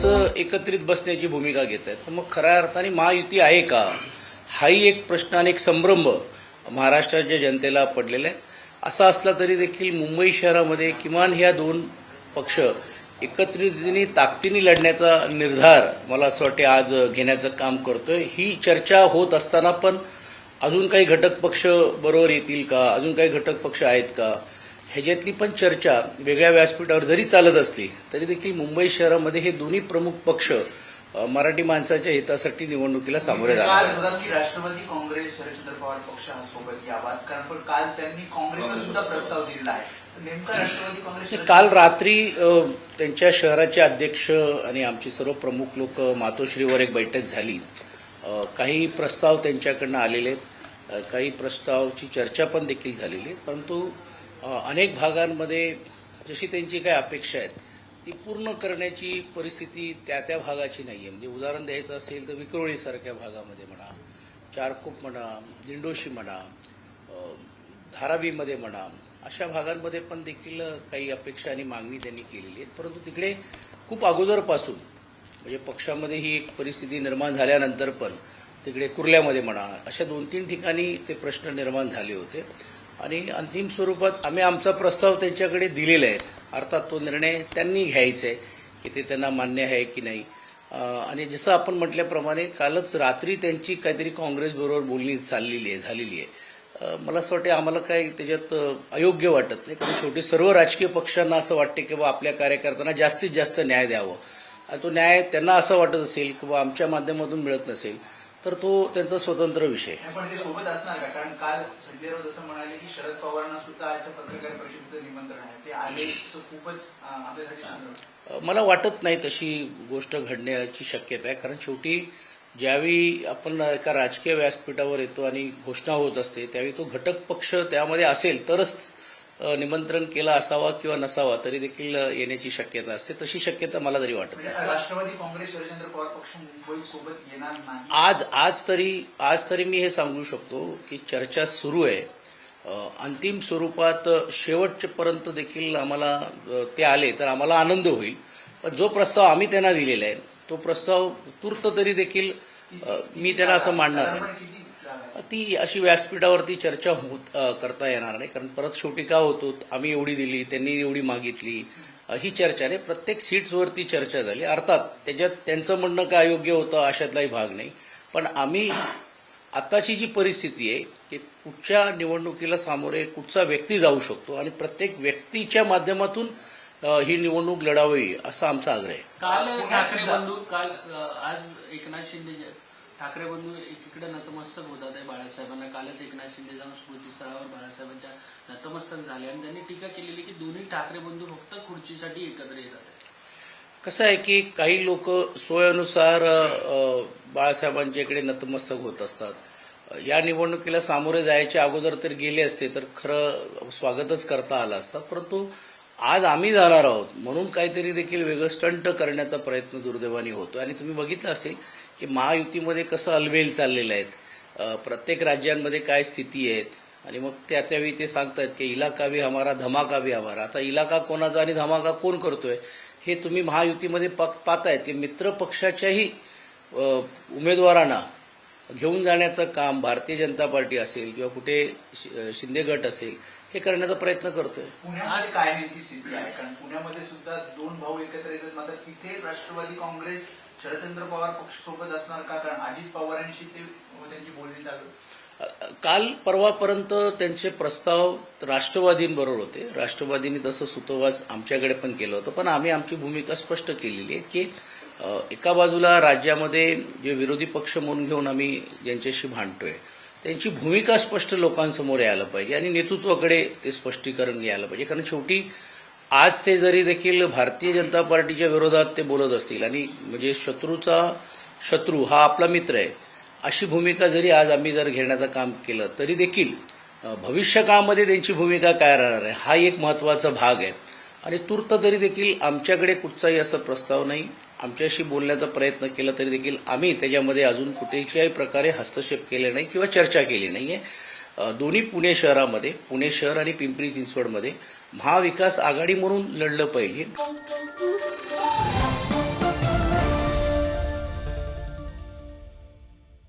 सर्वच एकत्रित बसण्याची भूमिका घेत आहेत. तर मग खऱ्या अर्थाने महायुती आहे का? हाही एक प्रश्न आणि एक संभ्रम महाराष्ट्राच्या जनतेला पडलेला आहे. असा असला तरी देखील मुंबई शहरामध्ये किमान ह्या दोन पक्ष एकत्रितपणे ताकदीने लढण्याचा निर्धार मला असं वाटते आज घेण्याचं काम करतोय. ही चर्चा होत असताना पण अजून काही घटक पक्ष बरोबर येतील का? अजून काही घटक पक्ष आहेत का? ह्याच्यातली पण चर्चा वेगळ्या व्यासपीठावर जरी चालत असली तरी देखील मुंबई शहरामध्ये हे दोन्ही प्रमुख पक्ष मराठी माणसाच्या हितासाठी निवडणुकीला सामोरे जाणार. होतात की राष्ट्रवादी काँग्रेस शरदचंद्र पवार पक्ष हा सोबत यावा कारण पण काल त्यांनी काँग्रेसला सुद्धा प्रस्ताव दिलेला आहे. नेमका राष्ट्रवादी काँग्रेस ते काल रात्री त्यांच्या शहराचे अध्यक्ष आणि आमचे सर्व प्रमुख लोक मातोश्रीवर एक बैठक झाली. काही प्रस्ताव त्यांच्याकडनं आलेले आहेत. काही प्रस्तावची चर्चा पण देखील झालेली आहे. परंतु अनेक भागांमध्ये जशी त्यांची काही अपेक्षा आहेत ती पूर्ण करण्याची परिस्थिती त्या त्या भागाची नाही आहे म्हणजे उदाहरण द्यायचं असेल तर विक्रोळीसारख्या भागामध्ये म्हणा चारकोप म्हणा दिंडोशी म्हणा धारावीमध्ये म्हणा अशा भागांमध्ये पण देखील काही अपेक्षा आणि मागणी त्यांनी केलेली आहे परंतु तिकडे खूप अगोदरपासून म्हणजे पक्षामध्ये ही एक परिस्थिती निर्माण झाल्यानंतर पण तिकडे कुर्ल्यामध्ये म्हणा अशा दोन तीन ठिकाणी ते प्रश्न निर्माण झाले होते. आणि अंतिम स्वरूपात आम्ही आमचा प्रस्ताव त्यांच्याकडे दिलेला आहे. अर्थात तो निर्णय त्यांनी घ्यायचा आहे की ते त्यांना मान्य आहे की नाही. आणि जसं आपण म्हटल्याप्रमाणे कालच रात्री त्यांची काहीतरी काँग्रेसबरोबर बोलणी चाललेली आहे झालेली आहे. मला असं वाटतं आम्हाला काही त्याच्यात अयोग्य वाटत नाही. कारण शेवटी सर्व राजकीय पक्षांना असं वाटते की बा आपल्या कार्यकर्त्यांना जास्तीत जास्त न्याय द्यावं. आणि तो न्याय त्यांना असं वाटत असेल किंवा आमच्या माध्यमातून मिळत नसेल. तर तो त्यांचा स्वतंत्र विषय. पण ते सोबत असणार का? कारण काल संजय राऊत असं म्हणाले की शरद पवारांना सुद्धा आजच्या पत्रकार परिषदेचं निमंत्रण आहे. ते आले तर खूपच अं, आपल्यासाठी चांगलं होईल. अ, मला वाटत नाही तशी गोष्ट घडण्याची शक्यता आहे. कारण शेवटी ज्यावेळी आपण एका राजकीय व्यासपीठावर येतो आणि घोषणा होत असते त्यावेळी तो घटक पक्ष त्यामध्ये असेल तरच निमंत्रण केला असावा किंवा नसावा तरी देखील येण्याची शक्यता असते. तशी शक्यता मला तरी वाटत नाही. म्हणजे राष्ट्रवादी काँग्रेस शरदचंद्र पवार पक्ष मुंबईत सोबत येणार नाही. आज आज तरी आज तरी मी हे सांगू शकतो की चर्चा सुरू आहे. अंतिम स्वरूपात शेवटपर्यंत देखील आम्हाला ते आले तर आम्हाला आनंद होईल. पण जो प्रस्ताव आम्ही त्यांना दिलेला आहे तो प्रस्ताव तूर्त तरी देखील मी त्यांना असं मांडणार नाही? ती अशी व्यासपीठावरती चर्चा होत करता येणार नाही. कारण परत शेवटी का होतो? आम्ही एवढी दिली त्यांनी एवढी मागितली. ही चर्चा नाही. प्रत्येक सीट्सवरती चर्चा झाली. अर्थात त्याच्यात त्यांचं म्हणणं काय योग्य होतं अशातलाही भाग नाही. पण आम्ही आताची जी परिस्थिती आहे ती कुठच्या निवडणुकीला सामोरे कुठचा व्यक्ती जाऊ शकतो आणि प्रत्येक व्यक्तीच्या माध्यमातून ही निवडणूक लढावी असा आमचा आग्रह आहे. काल ठाकरे बंधू काल आज एकनाथ शिंदे ठाकरे बंधू एकीकडे नतमस्तक होतात आहे बाळासाहेबांना. कालच एकनाथ शिंदे जाऊन स्मृतीस्थळावर बाळासाहेबांच्या नतमस्तक झाले आणि त्यांनी टीका केलेली की दोन्ही ठाकरे बंधू फक्त खुर्चीसाठी एकत्र येतात कसं आहे की काही लोक सोयीनुसार बाळासाहेबांच्या इकडे नतमस्तक होत असतात. या निवडणुकीला सामोरे जायच्या अगोदर तर गेले असते तर खरं स्वागतच करता आलं असतं. परंतु आज आम्ही जाणार आहोत म्हणून काहीतरी देखील वेगळं स्टंट करण्याचा प्रयत्न दुर्दैवाने होतो आणि तुम्ही बघितलं असेल की महायुतीमध्ये कसं अलबेल चाललेलं आहेत? प्रत्येक राज्यांमध्ये काय स्थिती आहेत? आणि मग त्या त्यावेळी ते सांगतायत की इलाका भी हमारा धमाका भी हमारा. आता इलाका कोणाचा आणि धमाका कोण करतोय? हे तुम्ही महायुतीमध्ये पाहतायत की मित्र पक्षाच्याही उमेदवारांना घेऊन जाण्याचं काम भारतीय जनता पार्टी असेल किंवा कुठे शि- शिंदे गट असेल हे करण्याचा प्रयत्न करतोय. पुण्यामध्ये काय नेमकी स्थिती आहे? कारण पुण्यामध्ये सुद्धा दोन भाऊ एकत्र येतात मात्र तिथे राष्ट्रवादी काँग्रेस शरदचंद्र पवार पक्ष सोबत असणार का? कारण अजित पवारांशी ते त्यांची बोलणी चालू. काल परवापर्यंत त्यांचे प्रस्ताव राष्ट्रवादींबरोबर होते. राष्ट्रवादींनी तसं सुतोवाच आमच्याकडे पण केलं होतं. पण आम्ही आमची भूमिका स्पष्ट केलेली आहे की एका बाजूला राज्यामध्ये जे विरोधी पक्ष म्हणून घेऊन आम्ही ज्यांच्याशी भांडतोय त्यांची भूमिका स्पष्ट लोकांसमोर यायला पाहिजे आणि नेतृत्वाकडे ते स्पष्टीकरण यायला पाहिजे. कारण शेवटी आज ते जरी देखील भारतीय जनता पार्टीच्या विरोधात ते बोलत असतील आणि म्हणजे शत्रूचा शत्रू हा आपला मित्र आहे अशी भूमिका जरी आज आम्ही जर घेण्याचं काम केलं तरी देखील भविष्यकाळामध्ये त्यांची भूमिका काय राहणार आहे हा एक महत्त्वाचा भाग आहे. आणि तूर्त तरी देखील आमच्याकडे कुठचाही असा प्रस्ताव नाही. आमच्याशी बोलण्याचा प्रयत्न केला तरी देखील आम्ही त्याच्यामध्ये अजून कुठेही प्रकारे हस्तक्षेप केले नाही किंवा चर्चा केली नाहीये. दोन्ही पुणे शहरामध्ये पुणे शहर आणि पिंपरी चिंचवडमध्ये महाविकास आघाडी म्हणून लढलं पाहिजे.